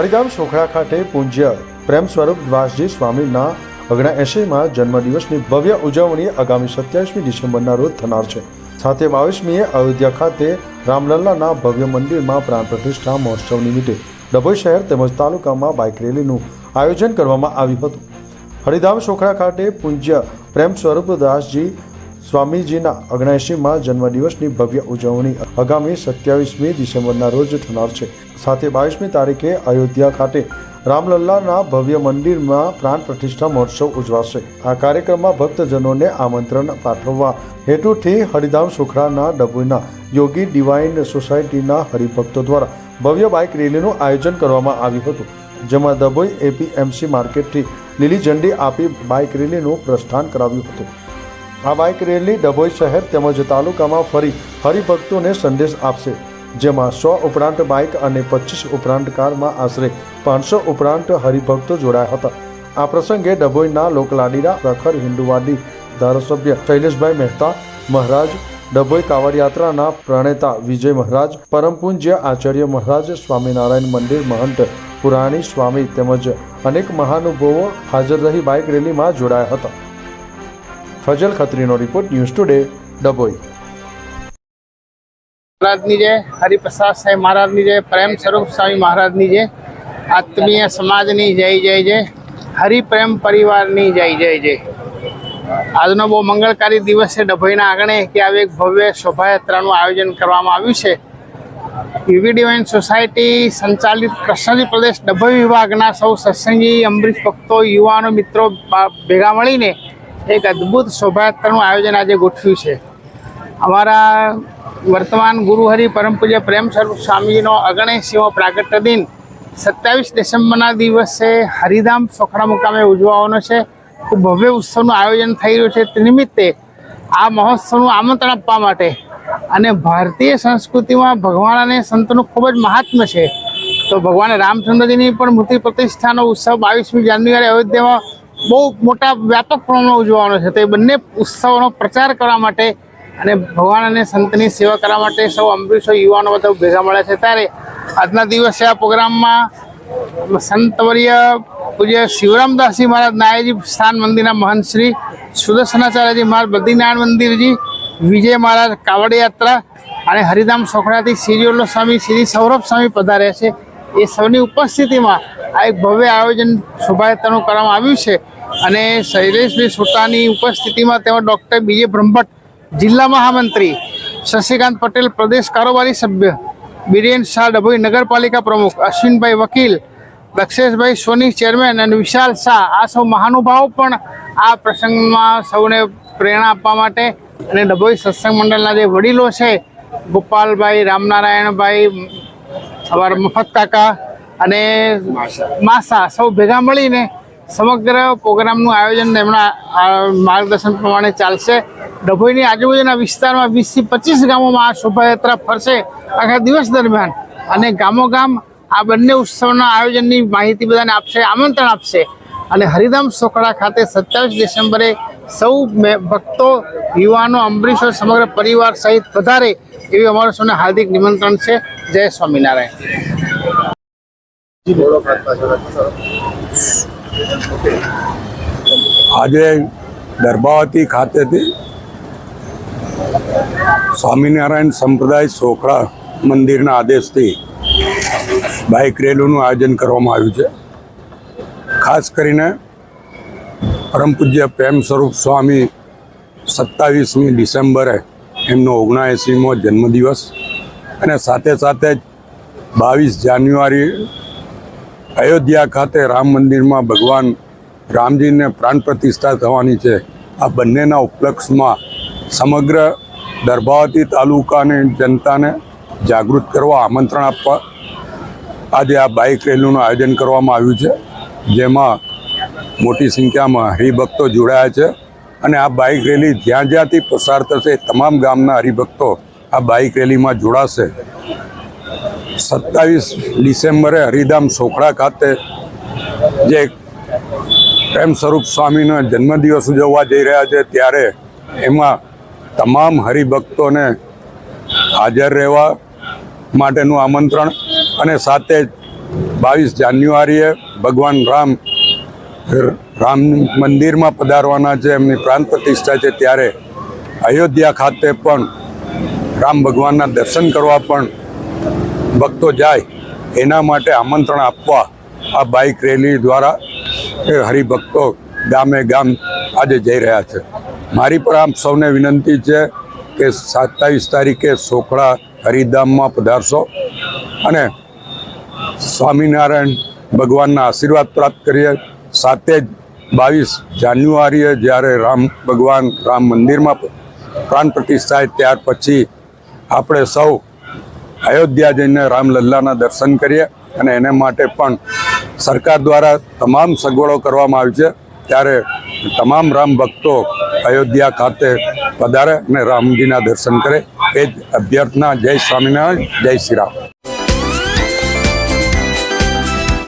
હરિધામ સોખડા ખાતે પૂજ્ય પ્રેમ સ્વરૂપ દ્વાસજી સ્વામીના ઓગણા એંશીમાં જન્મદિવસની ભવ્ય ઉજવણી આગામી સત્યાવીસમી ડિસેમ્બરના રોજ થનાર છે. સાથે બાવીસમીએ અયોધ્યા ખાતે રામલલ્લાના ભવ્ય મંદિરમાં પ્રાણ પ્રતિષ્ઠા મહોત્સવ નિમિત્તે ડભોઈ શહેર તેમજ તાલુકામાં બાઇક રેલીનું આયોજન કરવામાં આવ્યું હતું. હરિધામ સોખડા ખાતે પૂજ્ય પ્રેમ સ્વરૂપ દાસજી સ્વામીજીના અગ્નાએંશીમાં જન્મદિવસની ભવ્ય ઉજવણી આગામી સત્યાવીસમી ડિસેમ્બરના રોજ થનાર છે. સાથે બાવીસમી તારીખે અયોધ્યા ખાતે રામલલ્લાના ભવ્ય મંદિરમાં પ્રાણ પ્રતિષ્ઠા મહોત્સવ ઉજવાશે. આ કાર્યક્રમમાં ભક્તજનોને આમંત્રણ પાઠવવા હેતુથી હરિધામ સુખડાના ડભોઈના યોગી ડિવાઇન સોસાયટીના હરિભક્તો દ્વારા ભવ્ય બાઇક રેલીનું આયોજન કરવામાં આવ્યું હતું. જેમાં ડભોઈ એપીએમસી માર્કેટથી લીલી ઝંડી આપી બાઇક રેલીનું પ્રસ્થાન કરાવ્યું હતું. આ બાઇક રેલી ડભોઈ શહેર તેમજ તાલુકામાં ફરી હરિભક્તોને સંદેશ આપશે, જેમાં સો ઉપરાંત બાઇક અને પચીસ ઉપરાંત કારમાં આશરે પાંચસો ઉપરાંત હરિભક્તો જોડાયા હતા. આ પ્રસંગે ડભોઈના લોકલાડીના પ્રખર હિન્દુવાદી ધારાસભ્ય શૈલેષભાઈ મહેતા મહારાજ, ડભોઈ કાવડ યાત્રાના પ્રણેતા વિજય મહારાજ, પરમપુંજ્ય આચાર્ય મહારાજ સ્વામિનારાયણ મંદિર મહંત પુરાણી સ્વામી તેમજ અનેક મહાનુભાવો હાજર રહી બાઇક રેલીમાં જોડાયા હતા. ફજલ ખત્રીનો રિપોર્ટ ન્યૂઝ ટુડે, ડભોઈ. મહારાજની જે હરિપ્રસાદ સાહેબ મહારાજની જે પ્રેમ સ્વરૂપ સ્વામી મહારાજની જે આત્મીય સમાજની જય જય જય હરિપ્રેમ પરિવારની જય જય જય. આજનો બહુ મંગળકારી દિવસ છે ડભોઈના આંગણે કે આવી એક ભવ્ય શોભાયાત્રાનું આયોજન કરવામાં આવ્યું છે. યુવી ડિવાઇન સોસાયટી સંચાલિત કૃષ્ણજી પ્રદેશ ડભોઈ વિભાગના સૌ સત્સંગી અમૃત ભક્તો, યુવાનો, મિત્રો ભેગા મળીને એક અદ્ભુત શોભાયાત્રાનું આયોજન આજે ગોઠવ્યું છે. અમારા વર્તમાન ગુરુહરિ પરમ પૂજ્ય પ્રેમ સ્વરૂપ સ્વામીજીનો અગણેશીમો પ્રાગટ્ય દિન સત્યાવીસ ડિસેમ્બરના દિવસે હરિધામ સોખડા મુકામે ઉજવવાનો છે. ખૂબ ભવ્ય ઉત્સવનું આયોજન થઈ રહ્યું છે. તે નિમિત્તે આ મહોત્સવનું આમંત્રણ આપવા માટે અને ભારતીય સંસ્કૃતિમાં ભગવાન અને સંતનું ખૂબ જ મહાત્મ્ય છે. તો ભગવાન રામચંદ્રજીની પણ મૂર્તિ પ્રતિષ્ઠાનો ઉત્સવ બાવીસમી જાન્યુઆરી અયોધ્યામાં બહુ મોટા વ્યાપક પ્રમાણમાં ઉજવવાનો છે. તો બંને ઉત્સવોનો પ્રચાર કરવા માટે અને ભગવાન અને સંતની સેવા કરવા માટે સૌ અમૃતસર યુવાનો બધા ભેગા મળ્યા છે. ત્યારે આજના દિવસે આ પ્રોગ્રામમાં સંતવર્ય પૂજ્ય શિવરામદાસજી મહારાજ નાયજી સ્થાન મંદિરના મહંત શ્રી સુદર્શનાચાર્યજી મહારાજ, બદ્રીનારાયણ મંદિરજી, વિજય મહારાજ કાવડ યાત્રા અને હરિધામ સોખડાથી સિરિયોલો સ્વામી, શ્રી સૌરભ સ્વામી પધાર્યા છે. એ સૌની ઉપસ્થિતિમાં આ એક ભવ્ય આયોજન શોભાયાત્રાનું કરવામાં આવ્યું છે. અને શૈલેષભાઈ સોટાની ઉપસ્થિતિમાં તેમાં ડૉક્ટર બીજે બ્રહ્મભટ્ટ, જિલ્લા મહામંત્રી શશિકાંત પટેલ, પ્રદેશ કારોબારી સભ્ય બિરેન શાહ ડભોઈ નગરપાલિકા પ્રમુખ, અશ્વિનભાઈ વકીલ, દક્ષેશભાઈ સોની ચેરમેન અને વિશાલ શાહ. આ સૌ મહાનુભાવો પણ આ પ્રસંગમાં સૌને પ્રેરણા આપવા માટે અને ડભોઈ સત્સંગ મંડળના જે વડીલો છે, ગોપાલભાઈ, રામનારાયણભાઈ, અમારા મફત કાકા અને માસા, સૌ ભેગા મળીને સમગ્ર પ્રોગ્રામનું આયોજન એમના માર્ગદર્શન પ્રમાણે ચાલશે. ડભોઈની આજુબાજુના વિસ્તારમાં વીસથી પચીસ ગામોમાં આ શોભાયાત્રા ફરશે આખા દિવસ દરમિયાન. અને ગામો ગામ આ બંને ઉત્સવના આયોજનની માહિતી બધાને આપશે, આમંત્રણ આપશે. અને હરિધામ સોખડા ખાતે સત્યાવીસ ડિસેમ્બરે સૌ ભક્તો, યુવાનો, અંબરીશો, સમગ્ર પરિવાર સહિત વધારે એવી અમારું સૌને હાર્દિક નિમંત્રણ છે. જય સ્વામિનારાયણ. આજે ગર્ભાવતી ખાતેથી સ્વામિનારાયણ સંપ્રદાય સોખડા મંદિરના આદેશથી બાઇક રેલીનું આયોજન કરવામાં આવ્યું છે. ખાસ કરીને પરમ પૂજ્ય પ્રેમ સ્વરૂપ સ્વામી સત્તાવીસમી ડિસેમ્બરે એમનો ઓગણએંસીમો જન્મદિવસ અને સાથે સાથે જ બાવીસ જાન્યુઆરી અયોધ્યા ખાતે રામ મંદિરમાં ભગવાન રામજીને પ્રાણ પ્રતિષ્ઠા થવાની છે. આ બંનેના ઉપલક્ષમાં સમગ્ર દર્ભાવતી તાલુકાને જનતાને જાગૃત કરવા આમંત્રણ આપવા આજે આ બાઇક રેલીનું આયોજન કરવામાં આવ્યું છે. જેમાં મોટી સંખ્યામાં હરિભક્તો જોડાયા છે અને આ બાઇક રેલી જ્યાં જ્યાંથી પસાર થશે તમામ ગામના હરિભક્તો આ બાઇક રેલીમાં જોડાશે. સત્તાવીસ ડિસેમ્બરે હરિધામ સોખડા ખાતે જે પ્રેમ સ્વરૂપ સ્વામીનો જન્મદિવસ ઉજવવા જઈ રહ્યા છે, ત્યારે એમાં તમામ હરિભક્તોને હાજર રહેવા માટેનું આમંત્રણ અને સાથે જ બાવીસ જાન્યુઆરીએ ભગવાન રામ રામ મંદિરમાં પધારવાના છે, એમની પ્રાણ પ્રતિષ્ઠા છે, ત્યારે અયોધ્યા ખાતે પણ રામ ભગવાનના દર્શન કરવા પણ ભક્તો જાય, એના માટે આમંત્રણ આપવા આ બાઇક રેલી દ્વારા એ હરિભક્તો ગામે ગામ આજે જઈ રહ્યા છે. મારી પર આમ સૌને વિનંતી છે કે સત્તાવીસ તારીખે સોખડા હરિધામમાં પધારશો અને સ્વામિનારાયણ ભગવાનના આશીર્વાદ પ્રાપ્ત કરીએ. સાથે જ બાવીસ જાન્યુઆરીએ જ્યારે રામ ભગવાન રામ મંદિરમાં પ્રાણ પ્રતિષ્ઠાય ત્યાર પછી આપણે સૌ અયોધ્યા જઈને રામલલ્લાના દર્શન કરીએ અને એને માટે પણ સરકાર દ્વારા તમામ સગવડો કરવામાં આવી છે. ત્યારે તમામ રામ ભક્તો અયોધ્યા ખાતે પધારે અને રામજીના દર્શન કરે. એ જ અભ્યર્થના જય સ્વામિનારાયણ, જય શ્રી રામ.